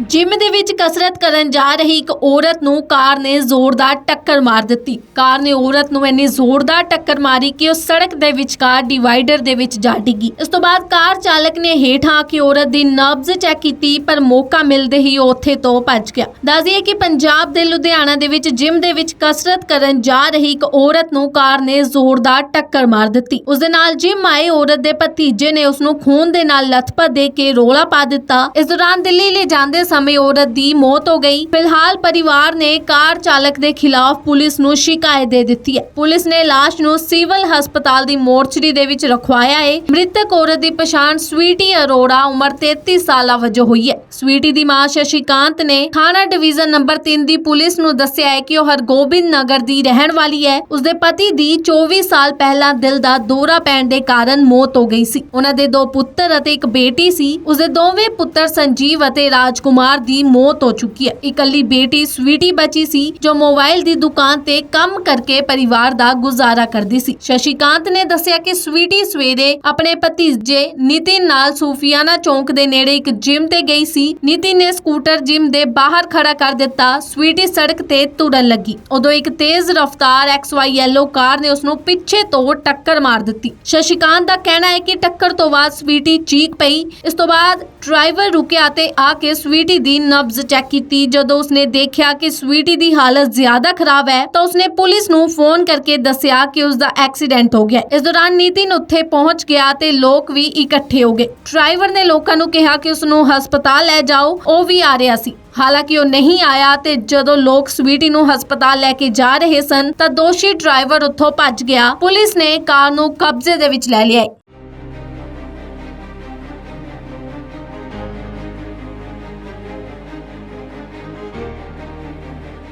Gym ਦੇ ਵਿੱਚ ਕਸਰਤ ਕਰਨ ਜਾ ਰਹੀ ਇੱਕ ਔਰਤ ਨੂੰ ਕਾਰ ਨੇ ਜ਼ੋਰਦਾਰ ਟੱਕਰ ਮਾਰ ਦਿੱਤੀ। ਕਾਰ ਨੇ ਔਰਤ ਨੂੰ ਇੰਨੀ ਜ਼ੋਰਦਾਰ ਟੱਕਰ ਮਾਰੀ ਕਿ ਉਹ ਸੜਕ ਦੇ ਵਿਚਕਾਰ ਡਿਵਾਈਡਰ ਦੇ ਵਿੱਚ ਜਾ ਡਿੱਗੀ। ਇਸ ਤੋਂ ਬਾਅਦ ਕਾਰ ਚਾਲਕ ਨੇ ਹੇਠਾਂ ਆ ਕੇ ਔਰਤ ਦੀ ਨਬਜ਼ ਚੈੱਕ ਕੀਤੀ, ਪਰ ਮੌਕਾ ਮਿਲਦੇ ਹੀ ਉਹ ਉੱਥੇ ਤੋਂ ਭੱਜ ਗਿਆ। ਦੱਸ ਕਿ ਪੰਜਾਬ ਦੇ ਲੁਧਿਆਣਾ ਦੇ ਵਿੱਚ ਜਿਮ ਦੇ ਵਿੱਚ ਕਸਰਤ ਕਰਨ ਜਾ ਰਹੀ ਇੱਕ ਔਰਤ ਨੂੰ ਕਾਰ ਨੇ ਜ਼ੋਰਦਾਰ ਟੱਕਰ ਮਾਰ ਦਿੱਤੀ। ਉਸ ਦੇ ਨਾਲ ਜਿਮ ਆਏ ਔਰਤ ਦੇ ਭਤੀਜੇ ਨੇ ਉਸ ਨੂੰ ਖੂਨ ਦੇ ਨਾਲ ਲਥਪਥ ਦੇ ਕੇ ਰੋਲਾ ਪਾ ਦਿੱਤਾ। ਇਸ ਦੌਰਾਨ ਦਿੱਲੀ ਲੈ ਜਾਂਦੇ ਸਮੇਂ ਔਰਤ ਦੀ ਮੌਤ ਹੋ ਗਈ। ਫਿਲਹਾਲ ਪਰਿਵਾਰ ਨੇ ਕਾਰ ਚਾਲਕ ਦੇ ਖਿਲਾਫ ਪੁਲਿਸ ਨੂੰ ਸ਼ਿਕਾਇਤ ਦੇ ਦਿੱਤੀ ਹੈ। ਪੁਲਿਸ ਨੇ ਲਾਸ਼ ਨੂੰ ਸਿਵਲ ਹਸਪਤਾਲ ਦੀ ਮੋਰਚਰੀ ਦੇ ਵਿੱਚ ਰਖਵਾਇਆ ਹੈ। ਮ੍ਰਿਤਕ ਔਰਤ ਦੀ ਪਛਾਣ ਸਵੀਟੀ ਅਰੋੜਾ ਉਮਰ 33 ਸਾਲਾਂ ਵਜੋਂ ਹੋਈ ਹੈ। ਸਵੀਟੀ ਦੀ ਮਾਂ ਸ਼ਸ਼ੀਕਾਂਤ ਨੇ ਥਾਣਾ ਡਿਵੀਜ਼ਨ ਨੰਬਰ 3 ਦੀ ਪੁਲਿਸ ਨੂੰ ਦੱਸਿਆ ਹੈ ਕਿ ਉਹ ਹਰਗੋਬਿੰਦ ਨਗਰ ਦੀ ਰਹਿਣ ਵਾਲੀ ਹੈ। ਉਸਦੇ ਪਤੀ ਦੀ 24 ਸਾਲ ਪਹਿਲਾਂ ਦਿਲ ਦਾ ਦੌਰਾ ਪੈਣ ਦੇ ਕਾਰਨ ਮੌਤ ਹੋ ਗਈ ਸੀ। ਉਹਨਾਂ ਦੇ ਦੋ ਪੁੱਤਰ ਅਤੇ ਇੱਕ ਬੇਟੀ ਸੀ। ਉਸਦੇ ਦੋਵੇਂ ਪੁੱਤਰ ਸੰਜੀਵ ਅਤੇ ਰਾਜਕੁਮਾਰ ਦੀ ਮੌਤ ਹੋ ਚੁੱਕੀ ਹੈ। ਇਕੱਲੀ ਬੇਟੀ, ਸਵੀਟੀ ਬਚੀ ਸੀ, ਜੋ ਮੋਬਾਈਲ ਦੀ ਦੁਕਾਨ ਤੇ ਕੰਮ ਕਰਕੇ ਪਰਿਵਾਰ ਦਾ ਗੁਜ਼ਾਰਾ ਕਰਦੀ ਸੀ। ਸ਼ਸ਼ੀਕਾਂਤ ਨੇ ਦੱਸਿਆ ਕਿ ਸਵੀਟੀ ਸਵੇਰੇ ਆਪਣੇ ਭਤੀਜੇ ਨਿਤਿਨ ਨਾਲ ਸੂਫੀਆਨਾ ਚੌਂਕ ਦੇ ਨੇੜੇ ਇੱਕ ਜਿਮ ਤੇ ਗਈ ਸੀ। ਨਿਤਿਨ ਨੇ ਸਕੂਟਰ ਜਿਮ ਦੇ ਬਾਹਰ ਖੜਾ ਕਰ ਦਿੱਤਾ। ਸਵੀਟੀ ਸੜਕ ਤੇ ਤੁਰਨ ਲੱਗੀ। ਉਦੋਂ ਇੱਕ ਤੇਜ਼ ਰਫ਼ਤਾਰ XY ਯੈਲੋ ਕਾਰ ਨੇ ਉਸ ਨੂੰ ਪਿੱਛੇ ਤੋਂ ਟੱਕਰ ਮਾਰ ਦਿੱਤੀ। ਸ਼ਸ਼ੀਕਾਂਤ ਦਾ ਕਹਿਣਾ ਹੈ ਕਿ ਟੱਕਰ ਤੋਂ ਬਾਅਦ ਸਵੀਟੀ ਚੀਕ ਪਈ। ਇਸ ਤੋਂ ਬਾਅਦ ਡਰਾਈਵਰ ਰੁਕਿਆ ਤੇ ਆ ਕੇ ਸਵੀਟੀ ਦੀ ਨਬਜ਼ ਚੈੱਕ ਕੀਤੀ। ਜਦੋਂ ਉਸਨੇ ਦੇਖਿਆ ਕਿ ਸਵੀਟੀ ਦੀ ਹਾਲਤ ਜ਼ਿਆਦਾ ਖਰਾਬ ਹੈ, ਤਾਂ ਉਸਨੇ ਪੁਲਿਸ ਨੂੰ ਫੋਨ ਕਰਕੇ ਦੱਸਿਆ ਕਿ ਉਸ ਦਾ ਐਕਸੀਡੈਂਟ ਹੋ ਗਿਆ। ਇਸ ਦੌਰਾਨ ਨਿਤਿਨ ਉੱਥੇ ਪਹੁੰਚ ਗਿਆ ਤੇ ਲੋਕ ਵੀ ਇਕੱਠੇ ਹੋ ਗਏ। ਡਰਾਈਵਰ ਨੇ ਲੋਕਾਂ ਨੂੰ ਕਿਹਾ ਕਿ ਉਸ ਨੂੰ ਹਸਪਤਾਲ ਲੈ ਜਾਓ, ਉਹ ਵੀ ਆ ਰਿਹਾ ਸੀ। ਹਾਲਾਂਕਿ ਉਹ ਨਹੀਂ ਆਇਆ ਤੇ ਜਦੋਂ ਲੋਕ ਸਵੀਟੀ ਨੂੰ ਹਸਪਤਾਲ ਲੈ ਕੇ ਜਾ ਰਹੇ ਸਨ, ਤਾਂ ਦੋਸ਼ੀ ਡਰਾਈਵਰ ਉੱਥੋਂ ਭੱਜ ਗਿਆ। ਪੁਲਿਸ ਨੇ ਕਾਰ ਨੂੰ ਕਬਜ਼ੇ ਦੇ ਵਿੱਚ ਲੈ ਲਿਆ।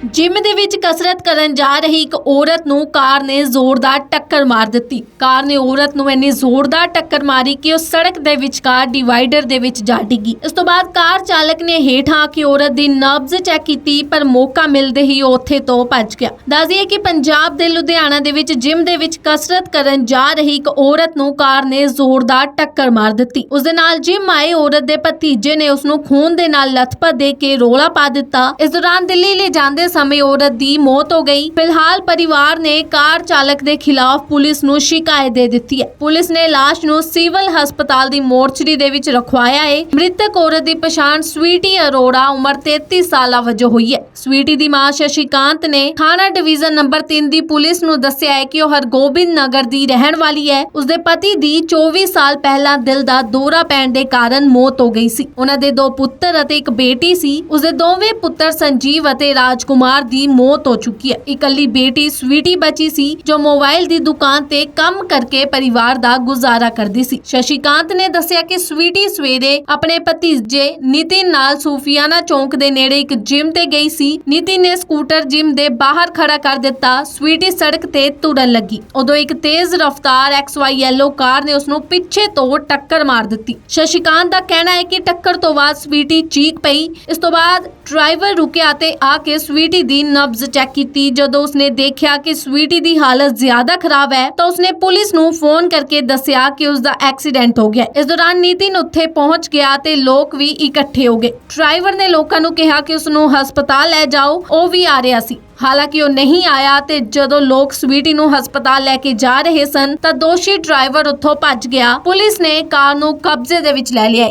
ਜਿਮ ਦੇ ਵਿੱਚ ਕਸਰਤ ਕਰਨ ਜਾ ਰਹੀ ਇੱਕ ਔਰਤ ਨੂੰ ਕਾਰ ਨੇ ਜ਼ੋਰਦਾਰ ਟੱਕਰ ਮਾਰ ਦਿੱਤੀ। ਕਾਰ ਨੇ ਔਰਤ ਨੂੰ ਇੰਨੀ ਜ਼ੋਰਦਾਰ ਟੱਕਰ ਮਾਰੀ ਕਿ ਉਹ ਸੜਕ ਦੇ ਵਿਚਕਾਰ ਡਿਵਾਈਡਰ ਦੇ ਵਿੱਚ ਜਾ ਡਿੱਗੀ। ਇਸ ਤੋਂ ਬਾਅਦ ਕਾਰ ਚਾਲਕ ਨੇ ਹੇਠਾਂ ਆ ਔਰਤ ਦੀ ਨਬਜ਼ ਚੈੱਕ ਕੀਤੀ, ਪਰ ਮੌਕਾ ਮਿਲਦੇ ਹੀ ਉੱਥੇ ਤੋਂ ਭੱਜ ਗਿਆ। ਦੱਸ ਦਈਏ ਕਿ ਪੰਜਾਬ ਦੇ ਲੁਧਿਆਣਾ ਦੇ ਵਿੱਚ ਜਿਮ ਦੇ ਵਿੱਚ ਕਸਰਤ ਕਰਨ ਜਾ ਰਹੀ ਇੱਕ ਔਰਤ ਨੂੰ ਕਾਰ ਨੇ ਜ਼ੋਰਦਾਰ ਟੱਕਰ ਮਾਰ ਦਿੱਤੀ। ਉਸ ਦੇ ਨਾਲ ਜਿਮ ਆਏ ਔਰਤ ਦੇ ਭਤੀਜੇ ਨੇ ਉਸ ਨੂੰ ਖੂਨ ਦੇ ਨਾਲ ਲਥਪਥ ਦੇ ਕੇ ਰੋਲਾ ਪਾ ਦਿੱਤਾ। ਇਸ ਦੌਰਾਨ ਦਿੱਲੀ ਲੈ ਜਾਂਦੇ ਸਮੇਂ ਔਰਤ ਦੀ ਮੌਤ ਹੋ ਗਈ। ਫਿਲਹਾਲ ਪਰਿਵਾਰ ਨੇ ਕਾਰ ਚਾਲਕ ਦੇ ਖਿਲਾਫ ਪੁਲਿਸ ਨੂੰ ਸ਼ਿਕਾਇਤ ਦੇ ਦਿੱਤੀ ਹੈ। ਪੁਲਿਸ ਨੇ ਲਾਸ਼ ਨੂੰ ਸਿਵਲ ਹਸਪਤਾਲ ਦੀ ਮੋਰਚਰੀ ਦੇ ਵਿੱਚ ਰਖਵਾਇਆ ਹੈ। ਮ੍ਰਿਤਕ ਔਰਤ ਦੀ ਪਛਾਣ ਸਵੀਟੀ ਅਰੋੜਾ ਉਮਰ 33 ਸਾਲਾਂ ਵਜੋਂ ਹੋਈ ਹੈ। ਸਵੀਟੀ ਦੀ ਮਾਂ ਸ਼ਸ਼ੀਕਾਂਤ ਨੇ ਥਾਣਾ ਡਿਵੀਜ਼ਨ ਨੰਬਰ 3 ਦੀ ਪੁਲਿਸ ਨੂੰ ਦੱਸਿਆ ਹੈ ਕਿ ਉਹ ਹਰਗੋਬਿੰਦ ਨਗਰ ਦੀ ਰਹਿਣ ਵਾਲੀ ਹੈ। ਉਸਦੇ ਪਤੀ ਦੀ 24 ਸਾਲ ਪਹਿਲਾਂ ਦਿਲ ਦਾ ਦੌਰਾ ਪੈਣ ਦੇ ਕਾਰਨ ਮੌਤ ਹੋ ਗਈ ਸੀ। ਉਹਨਾਂ ਦੇ ਦੋ ਪੁੱਤਰ ਅਤੇ ਇੱਕ ਬੇਟੀ ਸੀ। ਉਸਦੇ ਦੋਵੇਂ ਪੁੱਤਰ ਸੰਜੀਵ ਅਤੇ ਰਾਜਕੁਮਾਰ ਦੀ ਮੌਤ ਹੋ ਚੁੱਕੀ ਹੈ। ਇਕੱਲੀ ਬੇਟੀ, ਸਵੀਟੀ ਬਚੀ ਸੀ, ਜੋ ਮੋਬਾਈਲ ਦੀ ਦੁਕਾਨ ਤੇ ਕੰਮ ਕਰਕੇ ਪਰਿਵਾਰ ਦਾ ਗੁਜ਼ਾਰਾ ਕਰਦੀ ਸੀ। ਸ਼ਸ਼ੀਕਾਂਤ ਨੇ ਦੱਸਿਆ ਕਿ ਸਵੀਟੀ ਸਵੇਰੇ ਆਪਣੇ ਭਤੀਜੇ ਨਿਤਿਨ ਨਾਲ ਸੂਫੀਆਨਾ ਚੌਂਕ ਦੇ ਨੇੜੇ ਇੱਕ ਜਿਮ ਤੇ ਗਈ ਸੀ। ਨਿਤਿਨ ਨੇ ਸਕੂਟਰ ਜਿਮ ਦੇ ਬਾਹਰ ਖੜਾ ਕਰ ਦਿੱਤਾ। ਸਵੀਟੀ ਸੜਕ ਤੇ ਤੁਰਨ ਲੱਗੀ। ਉਦੋਂ ਇੱਕ ਤੇਜ਼ ਰਫ਼ਤਾਰ XY ਯੈਲੋ ਕਾਰ ਨੇ ਉਸ ਨੂੰ ਪਿੱਛੇ ਤੋਂ ਟੱਕਰ ਮਾਰ ਦਿੱਤੀ। ਸ਼ਸ਼ੀਕਾਂਤ ਦਾ ਕਹਿਣਾ ਹੈ ਕਿ ਟੱਕਰ ਤੋਂ ਬਾਅਦ ਸਵੀਟੀ ਚੀਕ ਪਈ। ਇਸ ਤੋਂ ਬਾਅਦ ਡਰਾਈਵਰ ਰੁਕਿਆ ਤੇ ਆ ਕੇ ਸਵੀਟੀ ਦੀ ਨਬਜ਼ ਚੈੱਕ ਕੀਤੀ। ਜਦੋਂ ਉਸਨੇ ਦੇਖਿਆ ਕਿ ਸਵੀਟੀ ਦੀ ਹਾਲਤ ਜ਼ਿਆਦਾ ਖਰਾਬ ਹੈ, ਤਾਂ ਉਸਨੇ ਪੁਲਿਸ ਨੂੰ ਫੋਨ ਕਰਕੇ ਦੱਸਿਆ ਕਿ ਉਸ ਐਕਸੀਡੈਂਟ ਹੋ ਗਿਆ। ਇਸ ਦੌਰਾਨ ਨਿਤਿਨ ਉੱਥੇ ਪਹੁੰਚ ਗਿਆ ਤੇ ਲੋਕ ਵੀ ਇਕੱਠੇ ਹੋ ਗਏ। ਡਰਾਈਵਰ ਨੇ ਲੋਕਾਂ ਨੂੰ ਕਿਹਾ ਕਿ ਉਸ ਨੂੰ ਹਸਪਤਾਲ ਲੈ ਜਾਓ, ਉਹ ਵੀ ਆ ਰਿਹਾ ਸੀ। ਹਾਲਾਂਕਿ ਉਹ ਨਹੀਂ ਆਇਆ ਤੇ ਜਦੋਂ ਲੋਕ ਸਵੀਟੀ ਨੂੰ ਹਸਪਤਾਲ ਲੈ ਕੇ ਜਾ ਰਹੇ ਸਨ, ਤਾਂ ਦੋਸ਼ੀ ਡਰਾਈਵਰ ਉੱਥੋਂ ਭੱਜ ਗਿਆ। ਪੁਲਿਸ ਨੇ ਕਾਰ ਨੂੰ ਕਬਜ਼ੇ ਦੇ ਵਿੱਚ ਲੈ ਲਿਆ।